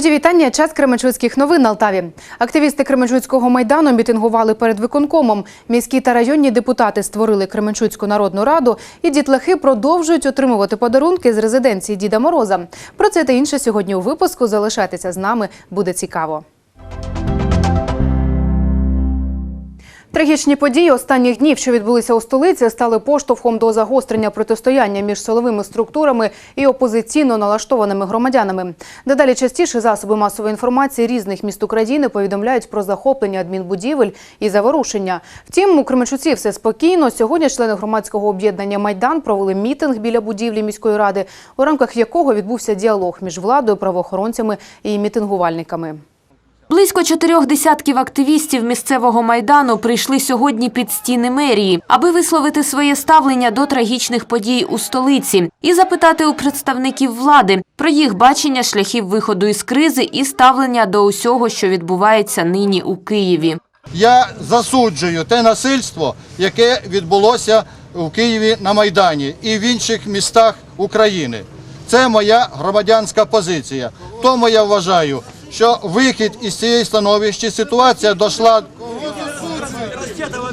Мої вітання. Час Кременчуцьких новин на Алтаві. Активісти Кременчуцького майдану мітингували перед виконкомом. Міські та районні депутати створили Кременчуцьку народну раду, і дітлахи продовжують отримувати подарунки з резиденції Діда Мороза. Про це та інше сьогодні у випуску. Залишайтеся з нами, буде цікаво. Трагічні події останніх днів, що відбулися у столиці, стали поштовхом до загострення протистояння між силовими структурами і опозиційно налаштованими громадянами. Дедалі частіше засоби масової інформації різних міст України повідомляють про захоплення адмінбудівель і заворушення. Втім, у Кременчуці все спокійно. Сьогодні члени громадського об'єднання Майдан провели мітинг біля будівлі міської ради, у рамках якого відбувся діалог між владою, правоохоронцями і мітингувальниками. Близько чотирьох десятків активістів місцевого майдану прийшли сьогодні під стіни мерії, аби висловити своє ставлення до трагічних подій у столиці і запитати у представників влади про їх бачення шляхів виходу із кризи і ставлення до усього, що відбувається нині у Києві. Я засуджую те насильство, яке відбулося в Києві на Майдані і в інших містах України. Це моя громадянська позиція. Тому я вважаю, що вихід із цієї становища ситуація дійшла.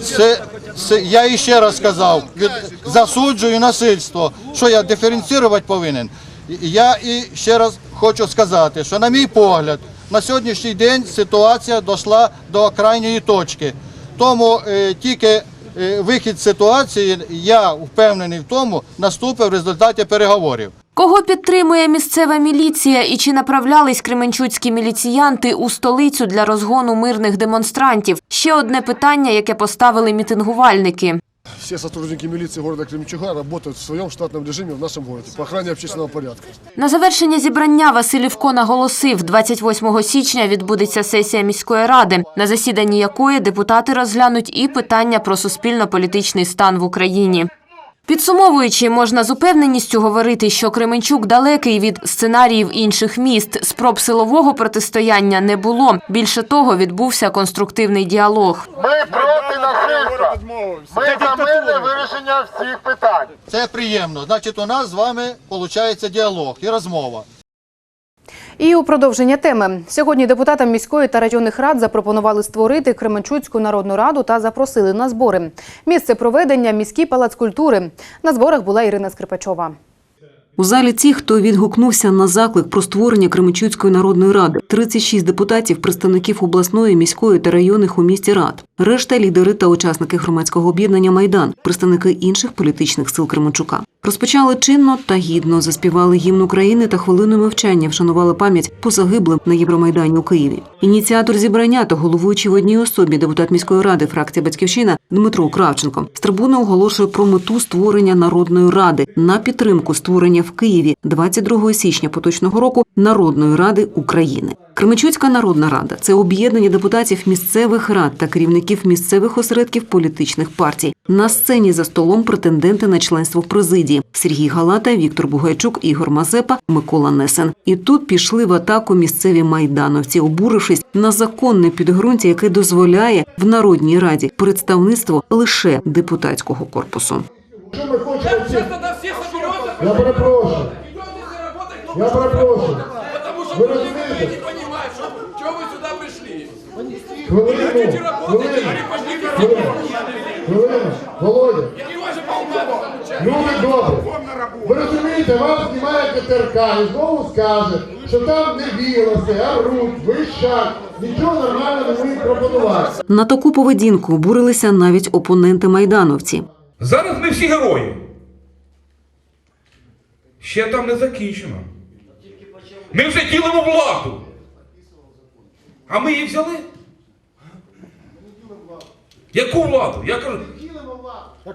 Це, це я іще раз сказав, від, засуджую насильство. Що я диференцірувати повинен? Я і ще раз хочу сказати, що на мій погляд, на сьогоднішній день ситуація дійшла до крайньої точки. Тому е, тільки е, вихід ситуації, я впевнений в тому, наступив в результаті переговорів. Кого підтримує місцева міліція і чи направлялись кременчуцькі міліціянти у столицю для розгону мирних демонстрантів? Ще одне питання, яке поставили мітингувальники. Все сотрудники милиции города Кременчуга работают в своем штатном режиме в нашем городе по охране общественного порядка. На завершення зібрання Василівко наголосив, 28 січня відбудеться сесія міської ради, на засіданні якої депутати розглянуть і питання про суспільно-політичний стан в Україні. Підсумовуючи, можна з упевненістю говорити, що Кременчук далекий від сценаріїв інших міст. Спроб силового протистояння не було. Більше того, відбувся конструктивний діалог. Ми проти насильства. Ми за мирне вирішення всіх питань. Це приємно. Значить, у нас з вами виходить діалог і розмова. І у продовження теми сьогодні депутатам міської та районних рад запропонували створити Кременчуцьку народну раду та запросили на збори. Місце проведення міський палац культури. На зборах була Ірина Скрипачова. У залі ті, хто відгукнувся на заклик про створення Кременчуцької народної ради, 36 депутатів, представників обласної, міської та районних у місті рад. Решта лідери та учасники громадського об'єднання Майдан, представники інших політичних сил Кременчука. Розпочали чинно та гідно, заспівали гімн України та хвилиною мовчання вшанували пам'ять по загиблим на Євромайдані у Києві. Ініціатор зібрання та головуючий в одній особі депутат міської ради фракція Батьківщина Дмитро Кравченко з трибуни оголошує про мету створення народної ради на підтримку створення в Києві 22 січня поточного року Народної ради України. Кременчуцька народна рада це об'єднання депутатів місцевих рад та керівників місцевих осередків політичних партій. На сцені за столом претенденти на членство в президії Сергій Галата, Віктор Бугайчук, Ігор Мазепа, Микола Несен. І тут пішли в атаку місцеві майдановці, обурившись на законне підґрунтя, яке дозволяє в народній раді представництво лише депутатського корпусу. Что мы хотим Я перепрошую. ну, Я перепрошую. потому что Вы не понимают, что, вы сюда пришли. Хвилину, хвилину, хвилину, хвилину. Володя, И ваши полгода получать. люди добрі. Ви розумієте, вам знімає ТРК і знову скаже, що там не вілоси, а рут, вищак. Нічого нормального не вміють пропонувати. На таку поведінку обурилися навіть опоненти майдановці. Зараз ми всі герої. Ще там не закінчено. Ми вже ділимо владу. А ми її взяли? Яку владу? Я кажу.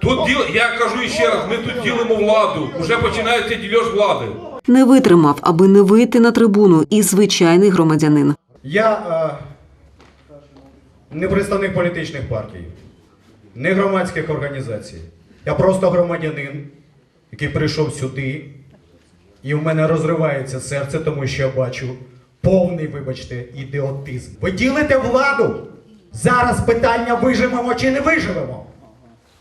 Тут діл... Я кажу ще раз, ми тут ділимо владу. Уже починається дільож влади. Не витримав, аби не вийти на трибуну, і звичайний громадянин. Я е, не представник політичних партій, не громадських організацій. Я просто громадянин, який прийшов сюди, і в мене розривається серце, тому що я бачу повний, вибачте, ідіотизм. Ви ділите владу. Зараз питання виживемо чи не виживемо.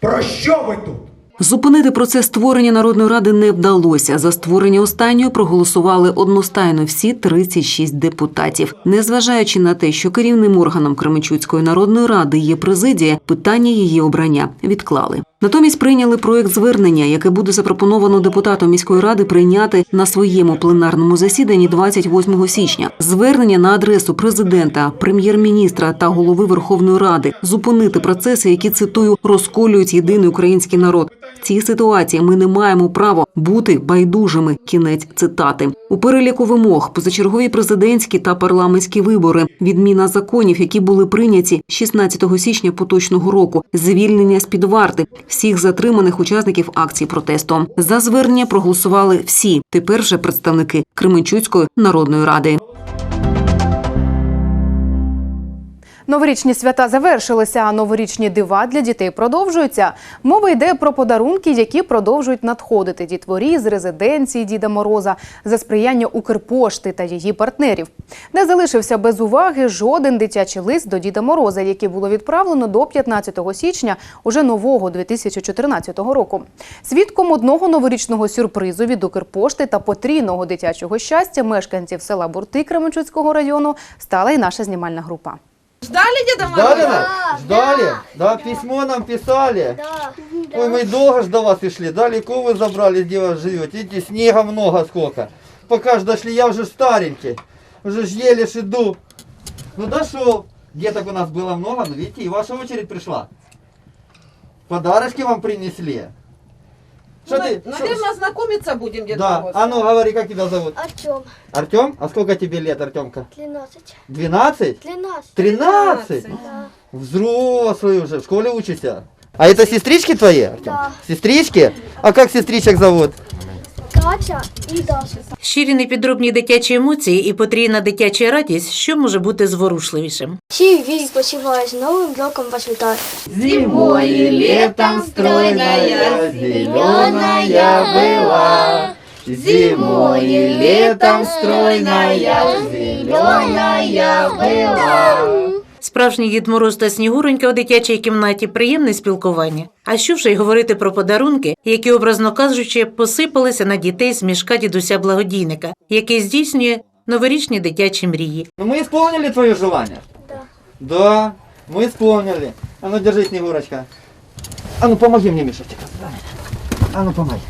Про що ви тут? Зупинити процес створення народної ради не вдалося. За створення останньої проголосували одностайно всі 36 депутатів. Незважаючи на те, що керівним органом Кременчуцької народної ради є президія, питання її обрання відклали. Натомість прийняли проект звернення, яке буде запропоновано депутатам міської ради прийняти на своєму пленарному засіданні 28 січня. Звернення на адресу президента, прем'єр-міністра та голови Верховної Ради зупинити процеси, які цитую розколюють єдиний український народ. В цій ситуації ми не маємо права бути байдужими. Кінець цитати у переліку вимог позачергові президентські та парламентські вибори, відміна законів, які були прийняті 16 січня поточного року, звільнення з під варти всіх затриманих учасників акції протесту. За звернення проголосували всі тепер вже представники Кременчуцької народної ради. Новорічні свята завершилися, а новорічні дива для дітей продовжуються. Мова йде про подарунки, які продовжують надходити дітворі з резиденції Діда Мороза за сприяння Укрпошти та її партнерів. Не залишився без уваги жоден дитячий лист до Діда Мороза, який було відправлено до 15 січня уже нового 2014 року. Свідком одного новорічного сюрпризу від Укрпошти та потрійного дитячого щастя мешканців села Бурти Кременчуцького району стала і наша знімальна група. Ждали Деда Мороза? Ждали нас? Ждали? Да, письмо нам писали. Ой, мы долго ж до вас и шли. Далеко вы забрали, где вы живете. Видите, снега много сколько. Пока ж дошли, я уже старенький. Уже ж еле ж иду. Ну дошел. Деток у нас было много, но видите, и ваша очередь пришла. Подарочки вам принесли. Что ты? шо- Наверное, знакомиться будем, Дед Да, Мороз. а ну говори, как тебя зовут? Артем, Артем? А сколько тебе лет, Артемка? 13. 12? 13. 13? Да. Взрослый уже, в школе учишься. А это сестрички твои, Артем? Да. Сестрички? А как сестричек зовут? Катя и Даша. Щирі непідробні дитячі емоції і потрійна дитяча радість, що може бути зворушливішим. Всі вік почуває з Новим роком вас вітаю. Зимой и летом стройная, зеленая была. Зимой и летом стройная, зеленая была. Справжній Дід Мороз та Снігуронька у дитячій кімнаті приємне спілкування. А що вже й говорити про подарунки, які, образно кажучи, посипалися на дітей з мішка дідуся благодійника, який здійснює новорічні дитячі мрії. Ну мы исполнили твое желание? Да. Да, мы исполнили. А ну держи, Снегурочка. А ну помоги мне, Мишечка. А ну помоги.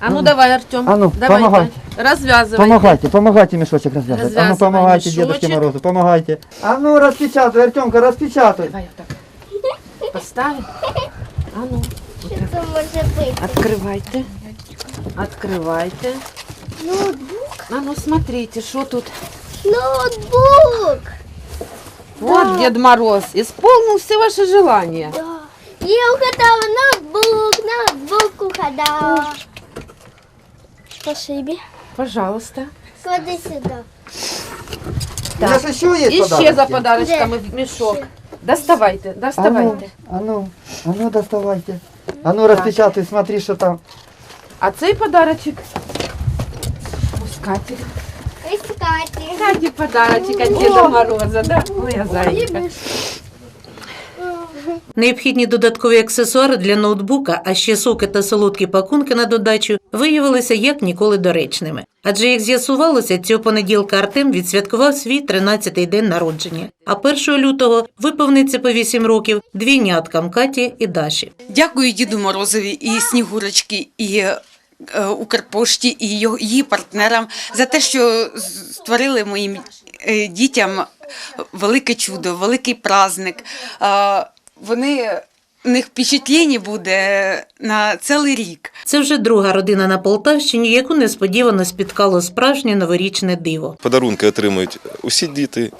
А ну давай, Артем. А ну, давай, помогай. Развязывай. Помогайте, помогайте мешочек развязывать. А ну Развязывай помогайте мешочек. Дедушке Морозу, помогайте. А ну распечатай, Артемка, распечатай. Давай вот так. Поставим. А ну, Що це може бути? открывайте. Открывайте. Ноутбук. А ну, смотрите, что тут. Ноутбук. Вот Дед Мороз исполнил все ваши желания. Да. Я угадала ноутбук, ноутбук угадала. Спасибо. Пожалуйста. Клади сюда. У нас еще есть Еще подарочки? за подарочками в мешок. Доставайте, А ну, доставайте. а ну, а ну доставайте. А ну распечатай, смотри, что там. А цей подарочек. Искати. Кате подарочек от Деда Мороза, да? Моя зайка. Необхідні додаткові аксесуари для ноутбука, а ще соки та солодкі пакунки на додачу виявилися як ніколи доречними. Адже як з'ясувалося, цього понеділка Артем відсвяткував свій 13-й день народження. А 1 лютого виповниться по 8 років двійняткам Каті і Даші. Дякую Діду Морозові і Снігурочці, і е, Укрпошті, і її партнерам за те, що створили моїм е, дітям велике чудо, великий праздник. Вони в них впечатлення буде на цілий рік. Це вже друга родина на Полтавщині, яку несподівано спіткало справжнє новорічне диво. Подарунки отримують усі діти,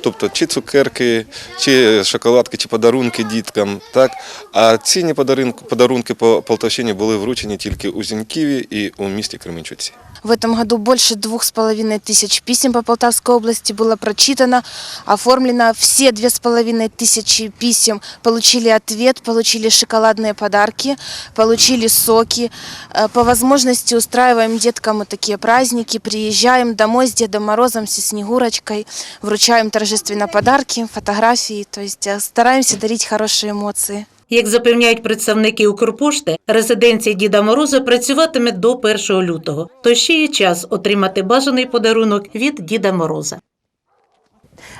тобто чи цукерки, чи шоколадки, чи подарунки діткам. Так? А цінні подарунки, подарунки по Полтавщині були вручені тільки у Зіньківі і у місті Кременчуці. В этом году больше двух с половиной тысяч писем по Полтавской области было прочитано, оформлено все две с половиной тысячи писем, получили ответ, получили шоколадные подарки, получили соки. Э, По возможности устраиваем деткам вот такие праздники, приезжаем домой с Дедом Морозом, со Снегурочкой, вручаем вручаем торжественно подарки, фотографии, то есть э, стараемся хорошие эмоции. Як запевняють представники Укрпошти, резиденція Діда Мороза працюватиме до 1 лютого, то ще є час отримати бажаний подарунок від Діда Мороза.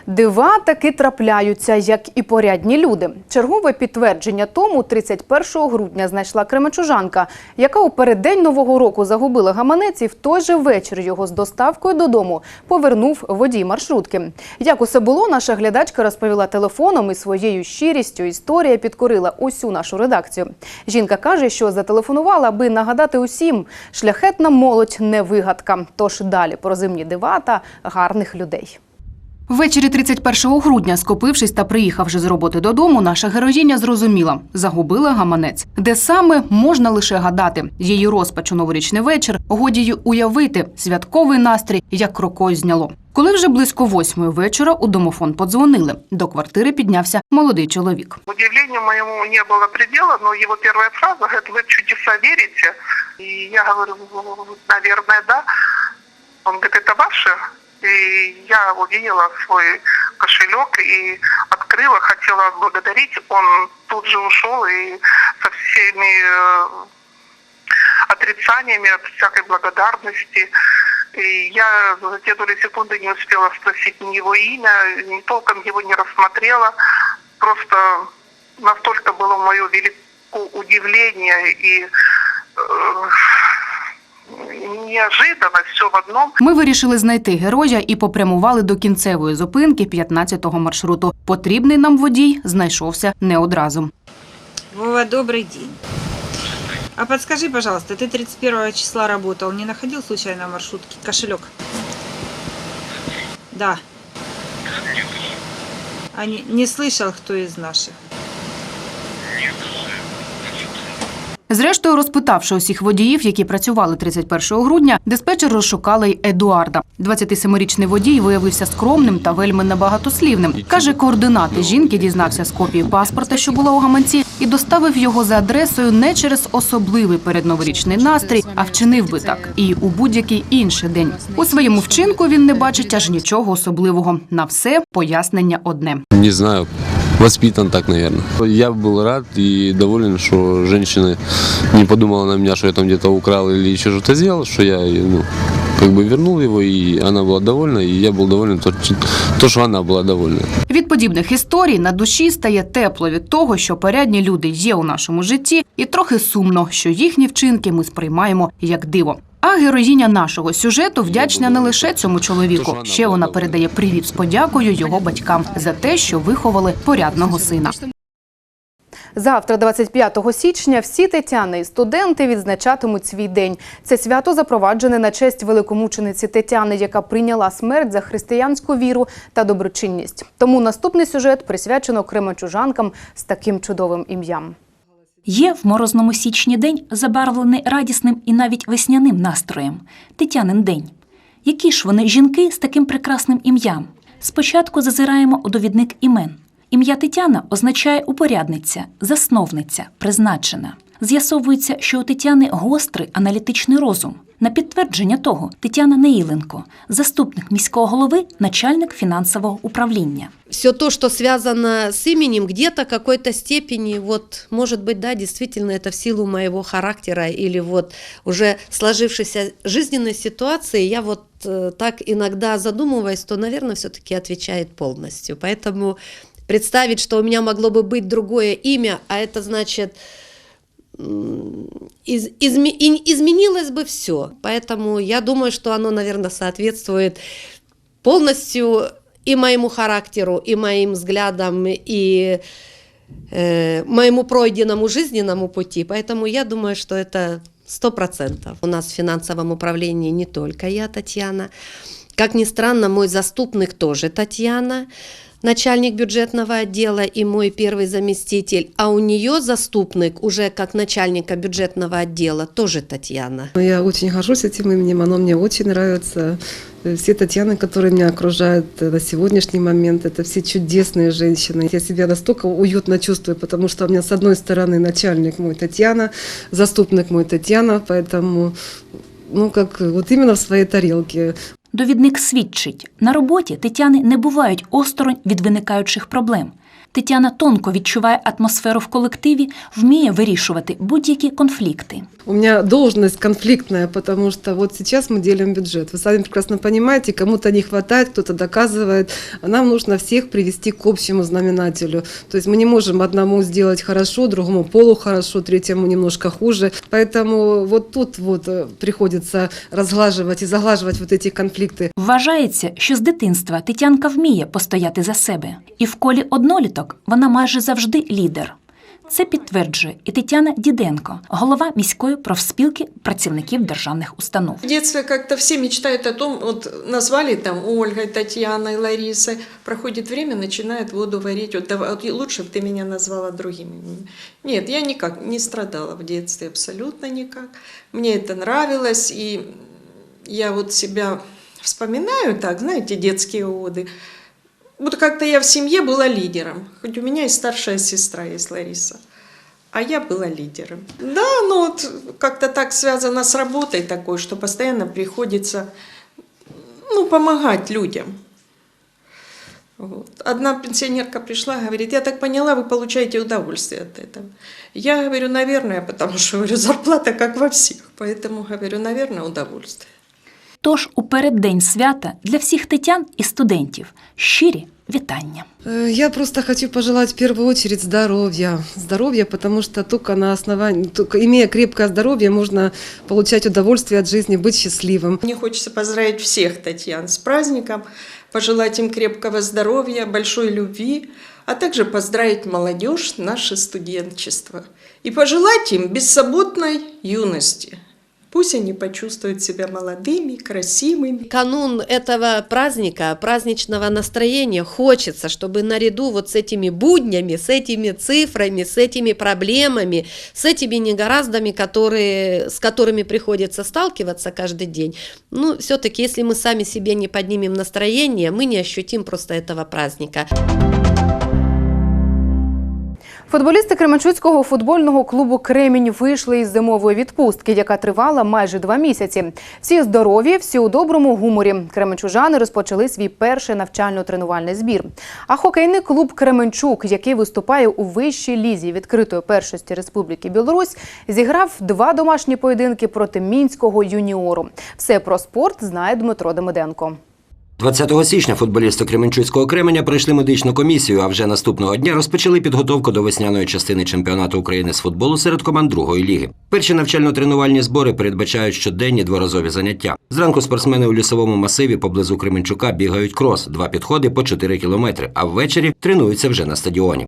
Дива таки трапляються, як і порядні люди. Чергове підтвердження тому 31 грудня знайшла кременчужанка, яка у переддень нового року загубила гаманець і в той же вечір його з доставкою додому повернув водій маршрутки. Як усе було, наша глядачка розповіла телефоном і своєю щирістю історія підкорила усю нашу редакцію. Жінка каже, що зателефонувала, аби нагадати усім, шляхетна молодь не вигадка. Тож далі про зимні дива та гарних людей. Ввечері 31 грудня, скопившись та приїхавши з роботи додому, наша героїня зрозуміла – загубила гаманець. Де саме можна лише гадати. Її розпач у новорічний вечір годі й уявити святковий настрій, як рукою зняло. Коли вже близько восьмої вечора у домофон подзвонили. До квартири піднявся молодий чоловік. Удивлению моему не было предела, но его первая фраза говорит, вы в чудеса верите? И я говорю, «Ну, наверное, да. Он говорит, это ваше? И я увидела свой кошелек и открыла, хотела отблагодарить. Он тут же ушел и со всеми э, отрицаниями, от всякой благодарности. И я за те доли секунды не успела спросить ни его имя, ни толком его не рассмотрела. Просто настолько было мое велико удивление и э, неожиданно все в одном. Ми вирішили знайти героя і попрямували до кінцевої зупинки 15-го маршруту. Потрібний нам водій знайшовся не одразу. Вова, добрый день. А подскажи, пожалуйста, ты 31 числа работал, не находил случайно в маршрутке кошелек? Да. А не, не слышал, кто из наших? Зрештою, розпитавши усіх водіїв, які працювали 31 грудня, диспетчер розшукала й Едуарда. 27-річний водій виявився скромним та вельми небагатослівним. Каже, координати жінки дізнався з копії паспорта, що була у гаманці, і доставив його за адресою не через особливий передноворічний настрій, а вчинив би так і у будь-який інший день. У своєму вчинку він не бачить аж нічого особливого. На все пояснення одне. Не знаю, воспитан так, наверное. Я был рад и доволен, что женщина не подумала на меня, что я там где-то украл или еще что-то сделал, что я ну, как бы вернул его, и она была довольна, и я был доволен, то, то что она была довольна. Від подібних історій на душі стає тепло від того, що порядні люди є у нашому житті, і трохи сумно, що їхні вчинки ми сприймаємо як диво. А героїня нашого сюжету вдячна не лише цьому чоловіку. Ще вона передає привіт з подякою його батькам за те, що виховали порядного сина. Завтра, 25 січня, всі тетяни і студенти відзначатимуть свій день. Це свято запроваджене на честь великомучениці Тетяни, яка прийняла смерть за християнську віру та доброчинність. Тому наступний сюжет присвячено кременчужанкам з таким чудовим ім'ям. Є в морозному січні день забарвлений радісним і навіть весняним настроєм Тетянин день. Які ж вони жінки з таким прекрасним ім'ям? Спочатку зазираємо у довідник імен. Ім'я Тетяна означає упорядниця, засновниця, призначена. З'ясовується, що у Тетяни гострий аналітичний розум. На підтвердження того, Тетяна Неїленко, заступник міського голови, начальник фінансового управління. все то, что связано с именем, где-то какой-то степени, вот, может быть, да, действительно, это в силу моего характера или вот уже сложившейся жизненной ситуации, я вот э, так иногда задумываюсь, то, наверное, все-таки отвечает полностью. Поэтому представить, что у меня могло бы быть другое имя, а это значит м, из- изме- и изменилось бы все. Поэтому я думаю, что оно, наверное, соответствует полностью и моему характеру, и моим взглядам, и э, моему пройденному жизненному пути. Поэтому я думаю, что это сто процентов. У нас в финансовом управлении не только я, Татьяна. Как ни странно, мой заступник тоже Татьяна, Начальник бюджетного отдела и мой первый заместитель, а у нее заступник уже как начальника бюджетного отдела тоже Татьяна. Я очень горжусь этим именем, оно мне очень нравится. Все Татьяны, которые меня окружают э, на сегодняшний момент, это все чудесные женщины. Я себя настолько уютно чувствую, потому что у меня с одной стороны начальник мой Татьяна, заступник мой Татьяна, поэтому, ну, как вот именно в своей тарелке. Довідник свідчить, на роботі Тетяни не бувають осторонь від виникаючих проблем. Тетяна тонко відчуває атмосферу в колективі, вміє вирішувати будь-які конфлікти. У меня должность конфликтная, потому что вот сейчас мы делим бюджет. Вы сами прекрасно понимаете, кому-то не хватает, кто-то доказывает. А Нам нужно всех привести к общему знаменателю. То есть мы не можем одному сделать хорошо, другому полу хорошо, третьему немножко хуже. Поэтому вот тут вот э, приходится разглаживать и заглаживать вот эти конфликты. Вважається, що з дитинства Тетянка вміє постояти за себе, і в колі одноліток вона майже завжди лідер. Це підтверджує і Тетяна Діденко, голова міської профспілки працівників державних установ. В детстве как-то все мечтают о том, вот назвали там Ольгой, Татьяной, Ларисой, проходит время, начинает воду варить, вот, давай, вот лучше бы ты меня назвала другим именем. Нет, я никак не страдала в детстве, абсолютно никак. Мне это нравилось, и я вот себя вспоминаю так, знаете, детские годы. Вот как-то я в семье была лидером, хоть у меня и старшая сестра есть Лариса. А я была лидером. Да, ну вот как-то так связано с работой такой, что постоянно приходится ну, помогать людям. Вот. Одна пенсионерка пришла, говорит, я так поняла, вы получаете удовольствие от этого. Я говорю, наверное, потому что говорю, зарплата как во всех, поэтому говорю, наверное, удовольствие. Тож у переддень свята для всіх тетян і студентів щирі вітання. Э, Я просто хочу пожелать в первую очередь здоровья. Здоровья, потому что только на основании, только имея крепкое здоровье, можно получать удовольствие от жизни, быть счастливым. Мне хочется поздравить всех Татьян с праздником, пожелать им крепкого здоровья, большой любви, а также поздравить молодежь, наше студенчество. И пожелать им бессоботной юности. Пусть они почувствуют себя молодыми, красивыми. Канун этого праздника, праздничного настроения, хочется, чтобы наряду вот с этими буднями, с этими цифрами, с этими проблемами, с этими негораздами, которые, с которыми приходится сталкиваться каждый день, ну, все-таки, если мы сами себе не поднимем настроение, мы не ощутим просто этого праздника. Футболісти Кременчуцького футбольного клубу Кремінь вийшли із зимової відпустки, яка тривала майже два місяці. Всі здорові, всі у доброму гуморі. Кременчужани розпочали свій перший навчально-тренувальний збір. А хокейний клуб Кременчук, який виступає у вищій лізі відкритої першості Республіки Білорусь, зіграв два домашні поєдинки проти мінського юніору. Все про спорт знає Дмитро Демиденко. 20 січня футболісти Кременчуцького Кременя пройшли медичну комісію, а вже наступного дня розпочали підготовку до весняної частини чемпіонату України з футболу серед команд другої ліги. Перші навчально-тренувальні збори передбачають щоденні дворазові заняття. Зранку спортсмени у лісовому масиві поблизу Кременчука бігають крос, два підходи по 4 кілометри, а ввечері тренуються вже на стадіоні.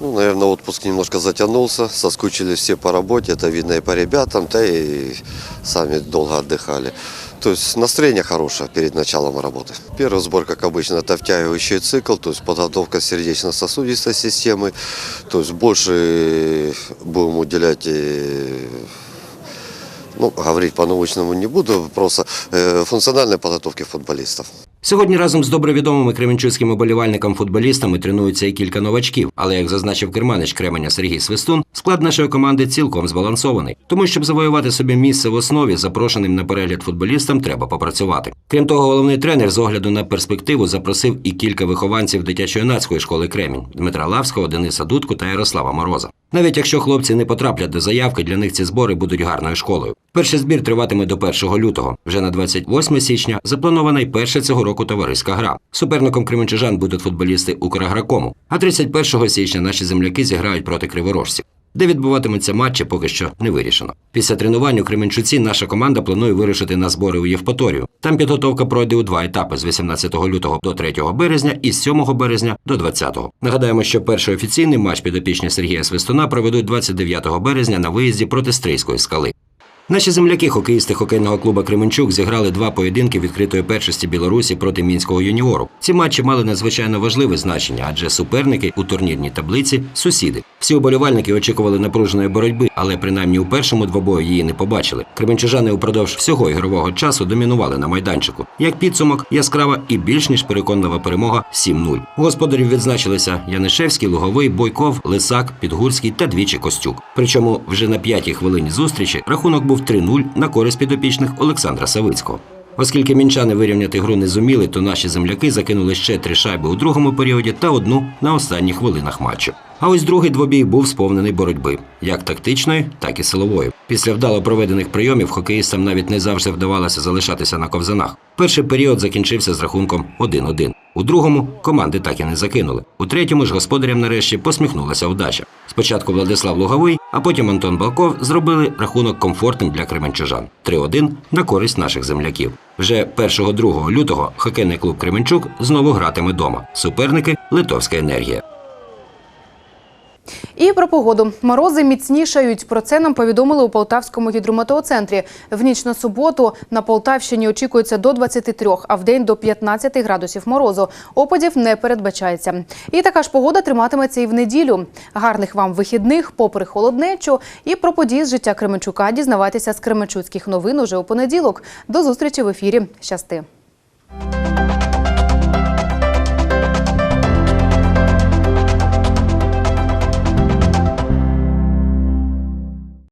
Ну, наверное, отпуск немножко затянулся, соскучились все по работе, это видно и по ребятам, да и сами долго отдыхали. То есть настроение хорошее перед началом работы. Первый сбор, как обычно, это втягивающий цикл, то есть подготовка сердечно-сосудистой системы. То есть больше будем уделять, э, ну, говорить по-научному не буду, просто э, функциональной подготовке футболистов. Сьогодні разом з добре відомими кременчуцькими болівальниками-футболістами тренуються і кілька новачків. Але як зазначив керманич Кременя Сергій Свистун, склад нашої команди цілком збалансований. Тому, щоб завоювати собі місце в основі, запрошеним на перегляд футболістам треба попрацювати. Крім того, головний тренер з огляду на перспективу запросив і кілька вихованців дитячо-юнацької школи Кремінь Дмитра Лавського, Дениса Дудку та Ярослава Мороза. Навіть якщо хлопці не потраплять до заявки, для них ці збори будуть гарною школою. Перший збір триватиме до 1 лютого. Вже на 28 січня запланована й перша цього року товариська гра. Суперником кременчужан будуть футболісти Украгракому. А 31 січня наші земляки зіграють проти криворожців. Де відбуватимуться матчі, поки що не вирішено. Після тренувань у Кременчуці наша команда планує вирушити на збори у Євпаторію. Там підготовка пройде у два етапи з 18 лютого до 3 березня і з 7 березня до 20. Нагадаємо, що перший офіційний матч підопічні Сергія Свистуна проведуть 29 березня на виїзді проти Стрийської скали. Наші земляки, хокеїсти хокейного клубу Кременчук, зіграли два поєдинки відкритої першості Білорусі проти мінського юніору. Ці матчі мали надзвичайно важливе значення, адже суперники у турнірній таблиці сусіди. Всі уболівальники очікували напруженої боротьби, але принаймні у першому двобою її не побачили. Кременчужани упродовж всього ігрового часу домінували на майданчику. Як підсумок, яскрава і більш ніж переконлива перемога 7-0. Господарів відзначилися Янишевський, Луговий, Бойков, Лисак, Підгурський та двічі Костюк. Причому вже на п'ятій хвилині зустрічі рахунок був 3-0 на користь підопічних Олександра Савицького. Оскільки мінчани вирівняти гру не зуміли, то наші земляки закинули ще три шайби у другому періоді та одну на останніх хвилинах матчу. А ось другий двобій був сповнений боротьби, як тактичної, так і силової. Після вдало проведених прийомів хокеїстам навіть не завжди вдавалося залишатися на ковзанах. Перший період закінчився з рахунком 1-1. У другому команди так і не закинули. У третьому ж господарям нарешті посміхнулася вдача. Спочатку Владислав Луговий, а потім Антон Балков зробили рахунок комфортним для кременчужан 3-1 на користь наших земляків. Вже 1-2 лютого хокейний клуб Кременчук знову гратиме дома. Суперники Литовська енергія. І про погоду. Морози міцнішають. Про це нам повідомили у Полтавському гідрометеоцентрі. В ніч на суботу на Полтавщині очікується до 23, а в день до 15 градусів морозу. Опадів не передбачається. І така ж погода триматиметься і в неділю. Гарних вам вихідних, попри холоднечу. І про події з життя Кременчука дізнавайтеся з Кременчуцьких новин уже у понеділок. До зустрічі в ефірі. Щасти.